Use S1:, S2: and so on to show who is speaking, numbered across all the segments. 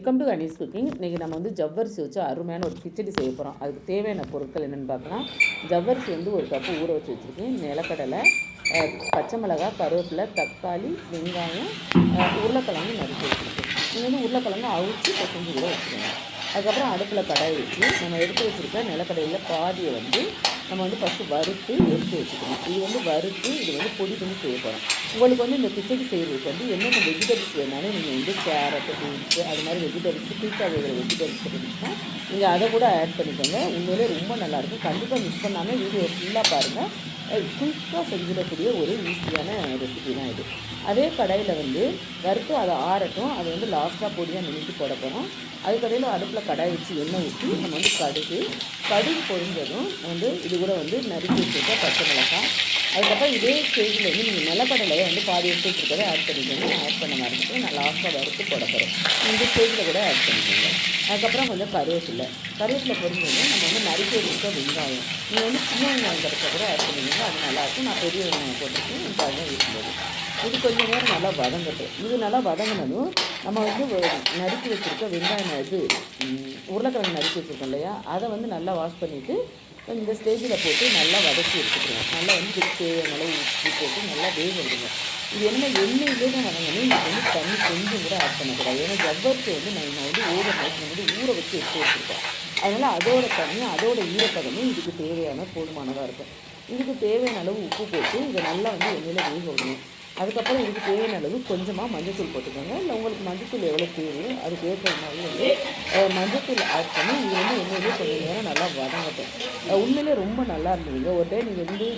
S1: Welcome to Anees cooking இன்றைக்கி நம்ம வந்து ஜவ்வரிசி வச்சு அருமையான ஒரு கிச்சடி செய்ய போகிறோம் அதுக்கு தேவையான பொருட்கள் என்னென்னு பார்க்கலாம் ஜவ்வரிசி வந்து ஒரு கப்பு ஊற வச்சு வச்சுருக்கேன். நிலக்கடலை பச்சை மிளகாய் கருவேப்பிலை தக்காளி வெங்காயம் உருளைக்கிழங்கு நறுக்கி வச்சுருக்கேன். நீங்கள் வந்து உருளைக்கிழங்கு அவிச்சு கொத்தஞ்சு கூட வச்சுக்கோங்க அதுக்கப்புறம் அடுப்பில் கடாய் வச்சு நம்ம எடுத்து வச்சுருக்க நிலக்கடையில் பாதியை வந்து நம்ம வந்து ஃபஸ்ட்டு வறுத்து எடுத்து வச்சுக்கணும். இது வந்து வறுத்து இது வந்து பொடி பண்ணி செய்ய போகிறோம் உங்களுக்கு வந்து இந்த கிச்சடி செய்கிறதுக்கு வந்து என்னென்ன வெஜிடபிள்ஸ் வேணாலும் நீங்கள் வந்து கேரட்டு பீன்ஸு அது மாதிரி வெஜிடபிள்ஸ் பீஸா வேகிற வெஜிடபிள்ஸ் இருந்துச்சுன்னா நீங்கள் அதை கூட ஆட் பண்ணிக்கோங்க. உண்மையிலே ரொம்ப நல்லாயிருக்கும். கண்டிப்பாக மிஸ் பண்ணாமல் வீடியோ ஃபுல்லாக பாருங்கள் குயிக்காக செஞ்சிடக்கூடிய ஒரு ஈஸியான ரெசிபி தான் இது. அதே கடையில் வந்து வறுத்து அதை ஆறட்டும். அதை வந்து லாஸ்ட்டாக பொடியாக நினைத்து போட போகிறோம் அதுக்கடையில் அடுப்பில் கடாய் வச்சு எண்ணெய் ஊற்றி நம்ம வந்து கடுகு கடுகு பொரிஞ்சதும் வந்து இது கூட வந்து நறுக்கி வச்சுருக்க பச்சை மிளகாய். அதுக்கப்புறம் இதே ஸ்டேஜில் வந்து நீங்கள் நிலக்கடலையை வந்து பாதி எடுத்து வச்சுருக்கதை ஆட் பண்ணிக்கோங்க. ஆட் பண்ண மறந்துட்டு நான் லாஸ்ட்டாக வறுத்து போட போகிறேன் இந்த ஸ்டேஜில் கூட ஆட் பண்ணிக்கோங்க. அதுக்கப்புறம் கொஞ்சம் கருவேப்பிலை. கருவேப்பிலை பொரிஞ்சதும் நம்ம வந்து நறுக்கி வச்சுருக்க வெங்காயம். நீங்கள் வந்து சின்ன வெங்காயம் கிடைச்சா கூட ஆட் பண்ணிக்கோங்க. அது நல்லாயிருக்கும் நான் பெரிய வெங்காயம் போட்டுருக்கேன். வெங்காயம் இருக்கும்போது இது கொஞ்சம் நேரம் நல்லா வதங்கட்டும். இது நல்லா வதங்கினதும் நம்ம வந்து நறுக்கி வச்சுருக்க வெங்காயம் இது உருளைக்கிழங்கு நறுக்கி வச்சுருக்கோம் இல்லையா? அதை வந்து நல்லா வாஷ் பண்ணிவிட்டு இந்த ஸ்டேஜில் போட்டு நல்லா வதக்கி எடுத்துக்கிறோம் நல்லா வந்து இதுக்கு தேவையான அளவு உப்பு போட்டு நல்லா வேக விடுங்க இது என்ன எண்ணெயிலே தான் வதங்கணும். இது வந்து தண்ணி கொஞ்சம் கூட ஆட் பண்ணக்கூடாது. ஏன்னா ஜவ்வரிசி வந்து நம்ம வந்து ஓவர் நைட் வந்து ஊற வச்சு எடுத்து வச்சுருக்கோம். அதனால் அதோட தண்ணி அதோட ஈரப்பதமும் இதுக்கு தேவையான போதுமானதாக இருக்கும். இதுக்கு தேவையான அளவு உப்பு போட்டு இதை நல்லா வந்து எண்ணெயில் வேக விடணும் அதுக்கப்புறம் இதுக்கு தேவையான அளவு கொஞ்சமாக மஞ்சத்தூள் போட்டுக்கோங்க. இல்லை உங்களுக்கு மஞ்சத்தூள் எவ்வளோ தேவையோ அதுக்கு ஏற்ற மாதிரி வந்து மஞ்சத்தூள் ஆட் பண்ணி இது வந்து உண்மையிலே கொஞ்சம் நேரம் நல்லா வதங்கட்டும். உண்மையிலே ரொம்ப நல்லா இருந்ததுங்க. ஒரு டைம் நீங்கள் வந்து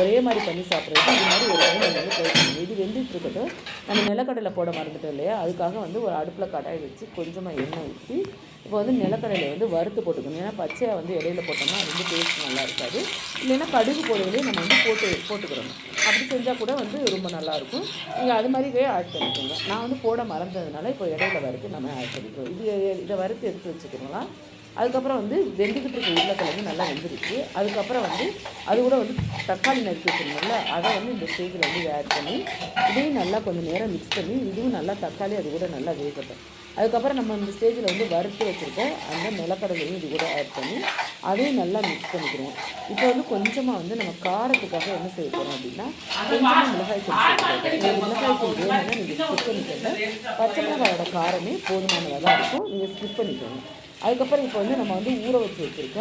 S1: ஒரே மாதிரி பண்ணி சாப்பிட்றது இது மாதிரி ஒரு டைம் நீங்கள் வந்து ட்ரை பண்ணுங்க. இது வெந்துட்டு இருக்கட்டும். நம்ம நிலக்கடலை போட மறந்துட்டோம் இல்லையா? அதுக்காக வந்து ஒரு அடுப்பில் கடாய் வச்சு கொஞ்சமாக எண்ணெய் ஊற்றி இப்போ வந்து நிலக்கடலை வந்து வறுத்து போட்டுக்கணும். ஏன்னா பச்சையாக வந்து இடையில போட்டோம்னா அது வந்து டேஸ்ட் நல்லா இருக்காது. இல்லைன்னா கடுகு போடுவதே நம்ம வந்து போட்டு போட்டுக்கிறோம் அப்படி செஞ்சால் கூட வந்து ரொம்ப நல்லாயிருக்கும். நீங்கள் அது மாதிரியே ஆட் பண்ணிக்கோங்க. நான் வந்து போட மறந்ததுனால இப்போ இடையில வறுத்து நம்ம ஆட் பண்ணிக்கிறோம். இது இதை வறுத்து எடுத்து வச்சுக்கிறோங்களா? அதுக்கப்புறம் வந்து வெந்துக்கிட்டு இருக்க உருளைக்கிழங்கு நல்லா வெந்துருச்சு. அதுக்கப்புறம் வந்து அது கூட வந்து தக்காளி நறுக்கி வச்சுருந்தோம்ல அதை வந்து இந்த ஸ்டேஜில் வந்து ஆட் பண்ணி இதையும் நல்லா கொஞ்சம் நேரம் மிக்ஸ் பண்ணி இதுவும் நல்லா தக்காளி அது கூட நல்லா வேகட்டும். அதுக்கப்புறம் நம்ம இந்த ஸ்டேஜில் வந்து வறுத்து வச்சுருக்கோம் அந்த நிலக்கடலையும் இது கூட ஆட் பண்ணி அதையும் நல்லா மிக்ஸ் பண்ணிக்கிறோம். இப்போ வந்து கொஞ்சமாக வந்து நம்ம காரத்துக்காக என்ன செய்ய போகிறோம் அப்படின்னா கொஞ்சமாக மிளகாய் தூள் சேர்த்துக்கிறோம் நீங்கள் மிளகாய் தூள் வேணும்னா நீங்கள் ஸ்கிப் பண்ணிக்கோங்க. பச்சை மிளகாயோட காரமே போதுமானதாக தான் இருக்கும். நீங்கள் ஸ்கிப் பண்ணிக்கோங்க. அதுக்கப்புறம் இப்போ வந்து நம்ம வந்து ஊற வச்சு வச்சுருக்க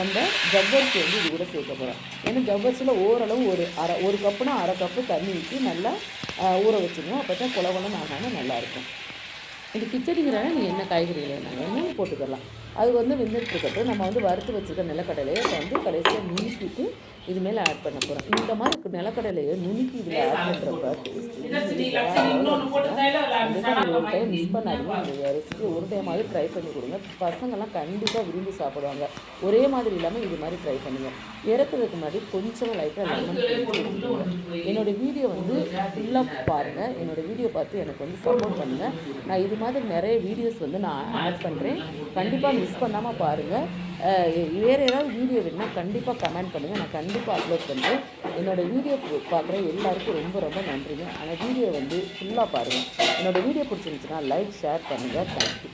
S1: அந்த ஜவ்வரிசி வந்து இது கூட சேர்க்க போகிறோம் ஏன்னா ஜவ்வரிசியில் ஓரளவு ஒரு அரை ஒரு கப்புனா அரை கப்பு தண்ணி ஊற்றி நல்லா ஊற வச்சுருங்க அப்போ தான் குல குலன்னு ஆகாமல் நல்லாயிருக்கும் இது கிச்சடிங்கிறனால நீ என்ன காய்கறிகள் வேணாலும் வேணாலும் போட்டுக்கலாம் அது வந்து வெந்துட்டுருக்கட்டும் நம்ம வந்து வறுத்து வச்சுருக்க நிலக்கடலையை வந்து கடைசியாக நுணுக்கிட்டு இது மேலே ஆட் பண்ண போகிறோம் இந்த மாதிரி நிலக்கடலையை நுணுக்கி இதில் ஆட் பண்ணுறப்ப கண்டிப்பாக நீங்கள் ஒரு டைம் மிஸ் பண்ணாதீங்க. இந்த ரெசிபி ஒரு டைமாவது ட்ரை பண்ணி கொடுங்க. பசங்கள்லாம் கண்டிப்பாக விரும்பி சாப்பிடுவாங்க. ஒரே மாதிரி இல்லாமல் இது மாதிரி ட்ரை பண்ணுங்கள் இறக்குறதுக்கு முன்னாடி கொஞ்சம் லைட்டாக லெமன் என்னோட வீடியோ வந்து ஃபுல்லாக பாருங்கள் என்னோட வீடியோ பார்த்து எனக்கு வந்து சப்போர்ட் பண்ணுங்கள் நான் இது மாதிரி நிறைய வீடியோஸ் வந்து நான் ஆட் பண்ணுறேன் கண்டிப்பாக மிஸ் பண்ணாமல் பாருங்கள் வேறு ஏதாவது வீடியோ வேணுன்னா கண்டிப்பாக கமெண்ட் பண்ணுங்கள் நான் கண்டிப்பாக அப்லோட் பண்ணுறேன் என்னோடய வீடியோ பார்க்குற எல்லாருக்கும் ரொம்ப ரொம்ப நன்றிங்க. ஆனால் வீடியோ வந்து ஃபுல்லாக பாருங்கள் என்னோடய வீடியோ பிடிச்சிருந்துச்சுன்னா லைக் ஷேர் பண்ணுங்கள் தேங்க்யூ